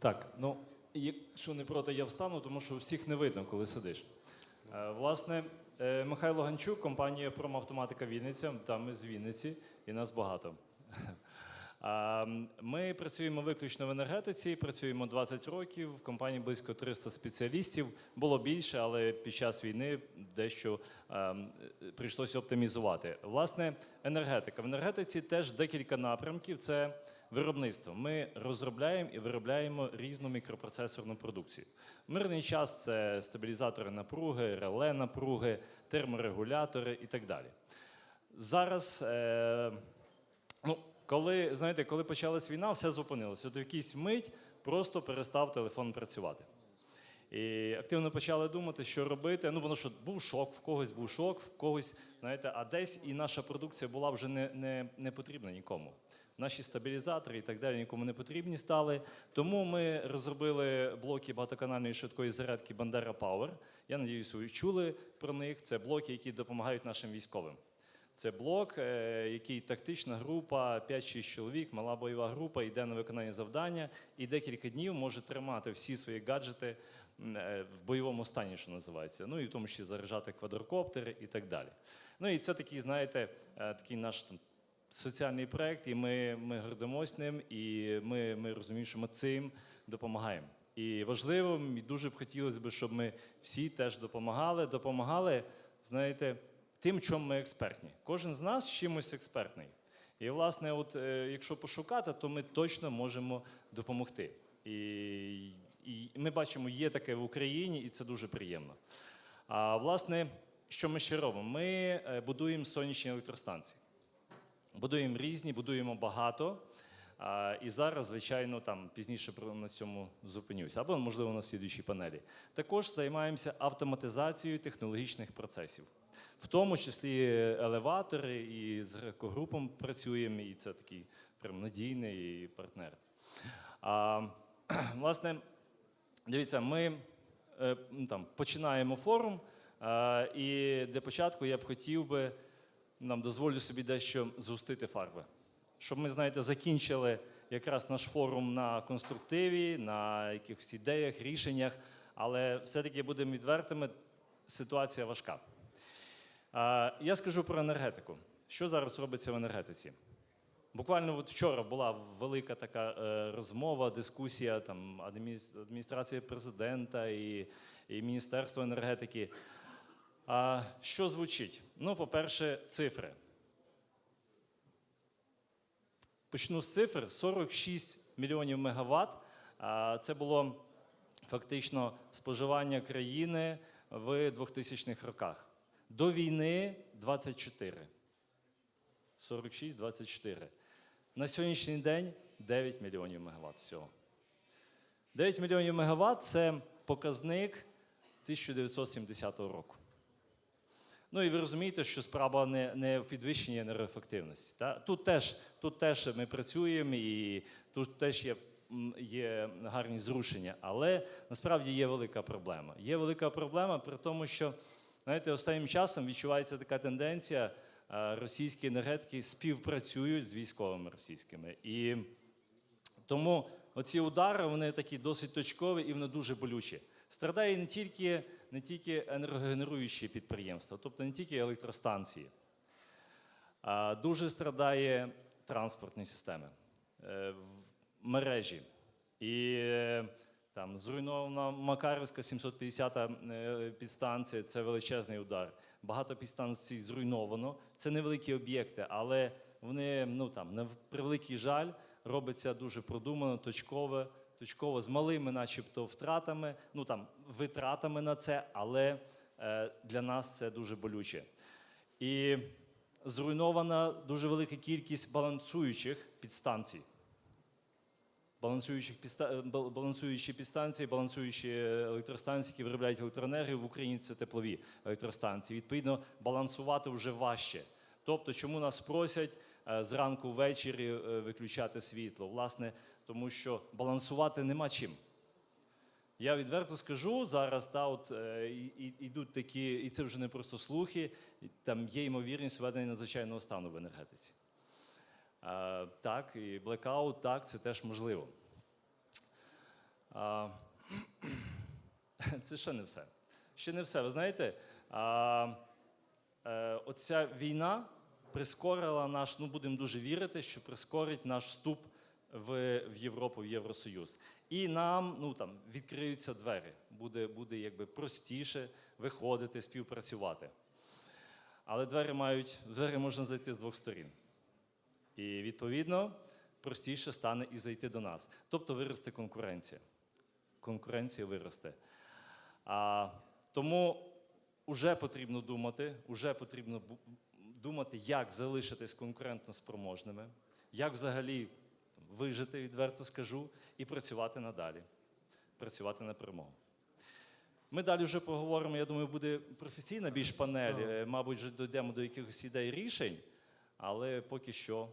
Так, ну якщо не проти, я встану, тому що всіх не видно, коли сидиш. Е, Власне, е, Михайло Ганчук, компанія Промавтоматика Вінниця, там ми з Вінниці, і нас багато. А, м, Ми працюємо виключно в енергетиці, працюємо 20 років. В компанії близько 300 спеціалістів. Було більше, але під час війни дещо ем, прийшлося оптимізувати. Власне, енергетика. В енергетиці теж декілька напрямків. Це виробництво. Ми розробляємо і виробляємо різну мікропроцесорну продукцію. Мирний час це стабілізатори напруги, реле напруги, терморегулятори і так далі. Зараз. Е, Ну, коли, знаєте, коли почалась війна, все зупинилося. От в якийсь мить просто перестав телефон працювати. І активно почали думати, що робити. Ну, воно що був шок, в когось був шок, в когось, знаєте, а десь і наша продукція була вже не, не, не потрібна нікому. Наші стабілізатори і так далі нікому не потрібні стали. Тому ми розробили блоки багатоканальної швидкої зарядки Bandera Power. Я надіюсь, ви чули про них. Це блоки, які допомагають нашим військовим. Це блок, е, який тактична група, 5-6 чоловік, мала бойова група йде на виконання завдання і декілька днів може тримати всі свої гаджети е, в бойовому стані, що називається. Ну і в тому числі заряджати квадрокоптери і так далі. Ну і це такий, знаєте, е, такий наш там, соціальний проект, і ми, ми гордимось ним, і ми, ми розуміємо, що ми цим допомагаємо. І важливо, і дуже б хотілося б, щоб ми всі теж допомагали, допомагали, знаєте, тим, чому ми експертні. Кожен з нас чимось експертний. І, власне, от, е, якщо пошукати, то ми точно можемо допомогти. І, і ми бачимо, є таке в Україні, і це дуже приємно. А власне, що ми ще робимо? Ми е, будуємо сонячні електростанції. Будуємо різні, будуємо багато. І зараз, звичайно, там пізніше на цьому зупинюся, або, можливо, на слідуючій панелі. Також займаємося автоматизацією технологічних процесів, в тому числі елеватори, і з грекогрупом працюємо, і це такий прям надійний партнер. А, власне, дивіться, ми е, ну, там, починаємо форум, і для початку я б хотів би нам дозволю собі дещо згустити фарби. Щоб ми, знаєте, закінчили якраз наш форум на конструктиві, на якихось ідеях, рішеннях, але все-таки будемо відвертими, ситуація важка. Я скажу про енергетику. Що зараз робиться в енергетиці? Буквально от вчора була велика така е, розмова, дискусія там адмініс- адміністрації президента і, і Міністерства енергетики. А, що звучить? Ну, по-перше, цифри. Почну з цифр: 46 мільйонів мегаватт. Це було фактично споживання країни в 2000-х роках. До війни 24. 46-24. На сьогоднішній день 9 мільйонів мегаватт всього. 9 мільйонів мегаватт це показник 1970 року. Ну і ви розумієте, що справа не, не в підвищенні енергоефективності. Та? Тут, теж, тут теж ми працюємо і тут теж є, є гарні зрушення, але насправді є велика проблема. Є велика проблема при тому, що знаєте, останнім часом відчувається така тенденція, е, російські енергетики співпрацюють з військовими російськими. І тому оці удари вони такі досить точкові і вони дуже болючі. Страдає не тільки, не тільки енергогенеруючі підприємства, тобто не тільки електростанції. А дуже страдає транспортні системи, е, мережі. І е, там зруйнована Макарівська 750 е, підстанція це величезний удар. Багато підстанцій зруйновано. Це невеликі об'єкти, але вони ну там на превеликий жаль робиться дуже продумано, точково, точково з малими, начебто, втратами, ну там витратами на це, але е, для нас це дуже болюче. І зруйнована дуже велика кількість балансуючих підстанцій. Балансуючих підста... е, балансуючі підстанції, балансуючі електростанції, які виробляють електроенергію в Україні це теплові електростанції. Відповідно, балансувати вже важче. Тобто, чому нас просять е, зранку ввечері е, виключати світло? Власне, тому що балансувати нема чим. Я відверто скажу зараз, та от е, і- ідуть такі, і це вже не просто слухи. Там є ймовірність введення надзвичайного стану в енергетиці. Е, так, і блекаут, так, це теж можливо. А, це ще не все. Ще не все. Ви знаєте, а, е, оця війна прискорила наш, ну будемо дуже вірити, що прискорить наш вступ в, в Європу, в Євросоюз. І нам ну, там, відкриються двері. Буде, буде якби простіше виходити, співпрацювати. Але двері мають, двері можна зайти з двох сторін. І відповідно простіше стане і зайти до нас. Тобто виросте конкуренція. Конкуренція виросте. А, тому вже потрібно думати, вже потрібно думати, як залишитись конкурентно спроможними, як взагалі вижити, відверто скажу, і працювати надалі, працювати на перемогу. Ми далі вже поговоримо. Я думаю, буде професійна більш панель. Е, Мабуть, вже дійдемо до якихось ідей рішень, але поки що